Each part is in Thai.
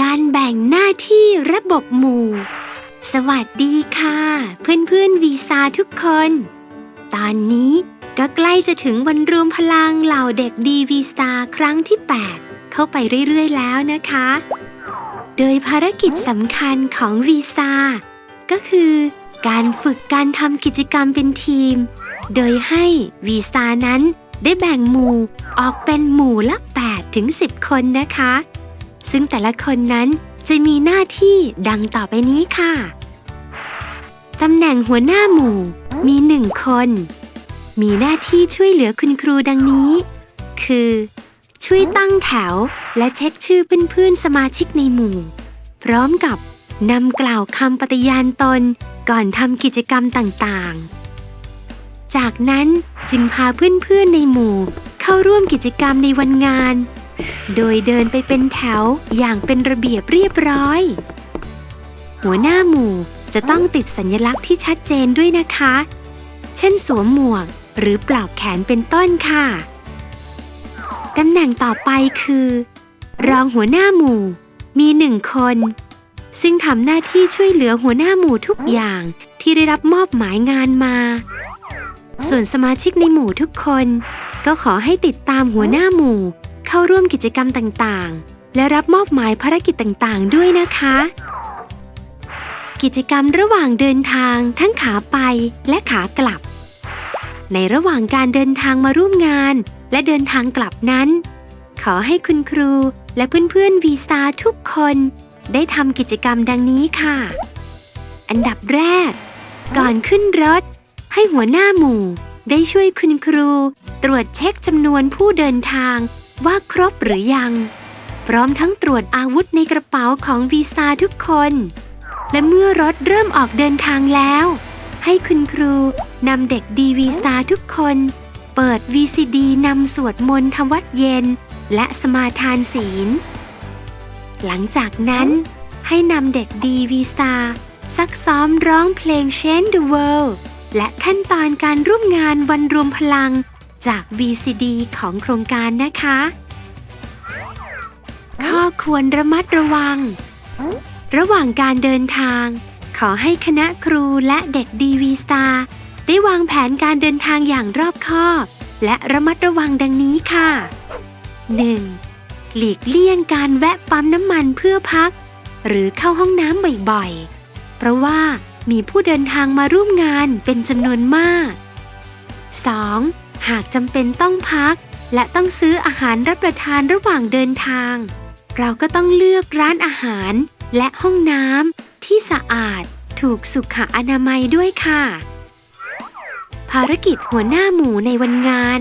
การแบ่งหน้าที่ระบบหมู่ สวัสดีค่ะ เพื่อนๆวีซาทุกคน ตอนนี้ก็ใกล้จะถึงวันรวมพลังเหล่าเด็กดีวีซาครั้งที่ 8 เข้าไปเรื่อย ๆ แล้วนะคะ โดยภารกิจสำคัญของวีซาก็คือการฝึกการทำกิจกรรมเป็นทีม โดยให้วีซานั้น ได้แบ่งหมู่ออกเป็นหมู่ละ8ถึง10 คนนะคะ ซึ่งแต่ละคนนั้นจะมีหน้าที่ดังต่อไปนี้ค่ะ ตำแหน่งหัวหน้าหมู่มีหนึ่งคน มีหน้าที่ช่วยเหลือคุณครูดังนี้ คือ ช่วยตั้งแถวและเช็คชื่อเพื่อนๆสมาชิกในหมู่ พร้อมกับนำกล่าวคำปฏิญาณตนก่อนทำกิจกรรมต่างๆ จากนั้น จึงพาเพื่อนๆในหมู่ เข้าร่วมกิจกรรมในวันงาน โดยเดินไปเป็นแถวอย่างเป็นระเบียบเรียบร้อย หัวหน้าหมู่จะต้องติดสัญลักษณ์ที่ชัดเจนด้วยนะคะ เช่นสวมหมวกหรือปลอกแขนเป็นต้นค่ะ ตำแหน่งต่อไปคือ รองหัวหน้าหมู่ มีหนึ่งคน ซึ่งทำหน้าที่ช่วยเหลือหัวหน้าหมู่ทุกอย่างที่ได้รับมอบหมายงานมา ส่วนสมาชิกในหมู่ทุกคน ก็ขอให้ติดตามหัวหน้าหมู่ เข้าร่วมกิจกรรมต่างๆ และรับมอบหมายภารกิจต่างๆ ด้วยนะคะ กิจกรรมระหว่างเดินทางทั้งขาไปและขากลับ ในระหว่างการเดินทางมาร่วมงาน และเดินทางกลับนั้น ขอให้คุณครูและเพื่อนๆวีซาทุกคนได้ทำกิจกรรมดังนี้ค่ะ อันดับแรก ก่อนขึ้นรถ ให้หัวหน้าหมู่ ได้ช่วยคุณครู ตรวจเช็คจำนวนผู้เดินทางว่าครบหรือยัง พร้อมทั้งตรวจอาวุธในกระเป๋าของวีซ่าทุกคน และเมื่อรถเริ่มออกเดินทางแล้ว ให้คุณครูนำเด็กดีวีซ่าทุกคน เปิด VCD นำสวดมนต์ทำวัดเย็น และสมาทานศีล หลังจากนั้นให้นำเด็กดีวีซ่าซักซ้อมร้องเพลง Change the World และขั้นตอนการร่วมงานวันรวมพลังจาก VCD ของโครงการนะคะ ข้อควรระมัดระวัง ระหว่างการเดินทาง ขอให้คณะครูและเด็กดีวีซาได้วางแผนการเดินทางอย่างรอบคอบ และระมัดระวังดังนี้ค่ะ 1. หลีกเลี่ยงการแวะปั๊มน้ำมันเพื่อพัก หรือเข้าห้องน้ำบ่อยๆ เพราะว่ามีผู้เดินทางมาร่วมงานเป็นจำนวนมาก 2. หากจำเป็นต้องพัก และต้องซื้ออาหารรับประทานระหว่างเดินทาง เราก็ต้องเลือกร้านอาหารและห้องน้ำที่สะอาดถูกสุขอนามัยด้วยค่ะ ภารกิจหัวหน้าหมู่ในวันงาน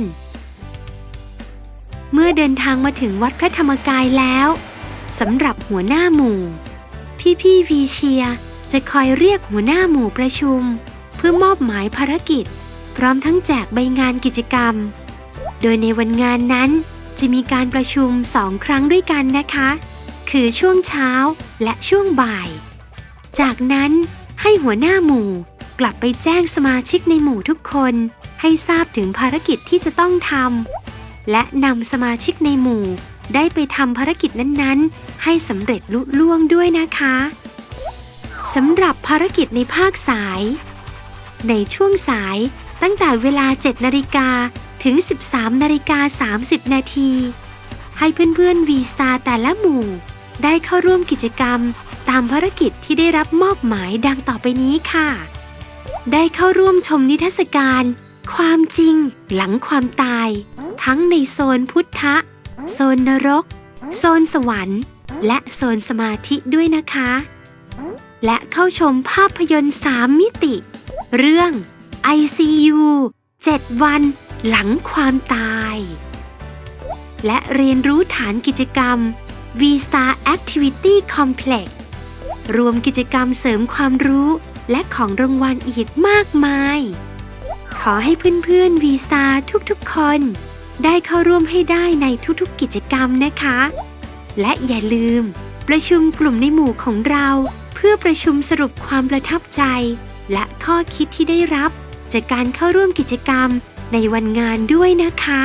เมื่อเดินทางมาถึงวัดพระธรรมกายแล้วสำหรับหัวหน้าหมู่ พี่ๆวีเชียร์ จะคอยเรียกหัวหน้าหมู่ประชุม เพื่อมอบหมายภารกิจ พร้อมทั้งแจกใบงานกิจกรรม โดยในวันงานนั้นจะมีการประชุมสองครั้งด้วยกันนะคะ คือช่วงเช้าและช่วงบ่าย จากนั้นให้หัวหน้าหมู่กลับไปแจ้งสมาชิกในหมู่ทุกคน ให้ทราบถึงภารกิจที่จะต้องทำและนำสมาชิกในหมู่ ได้ไปทำภารกิจนั้นๆ ให้สำเร็จลุล่วงด้วยนะคะ สำหรับภารกิจในภาคสาย ในช่วงสายตั้งแต่เวลา 7 นาฬิกาถึง 13 นาฬิกา 30 นาที ให้เพื่อนๆวีซาแต่ละหมู่ ได้เข้าร่วมกิจกรรมตามภารกิจที่ได้รับมอบหมายดังต่อไปนี้ค่ะ ได้เข้าร่วมชมนิทรรศการ ความจริง หลังความตาย ทั้งในโซนพุทธะ โซนนรก โซนสวรรค์ และโซนสมาธิด้วยนะคะ และเข้าชมภาพยนตร์ 3 มิติ เรื่อง ICU 7 วันหลังความตาย และเรียนรู้ฐานกิจกรรม V-Star Activity Complex รวมกิจกรรมเสริมความรู้และของรางวัลอีกมากมาย ขอให้เพื่อนๆ V-Star ทุกๆ คน ได้เข้าร่วมให้ได้ในทุกๆ กิจกรรมนะคะ และอย่าลืม ประชุมกลุ่มในหมู่ของเรา เพื่อประชุมสรุปความประทับใจ และข้อคิดที่ได้รับ จากการเข้าร่วมกิจกรรมในวันงานด้วยนะคะ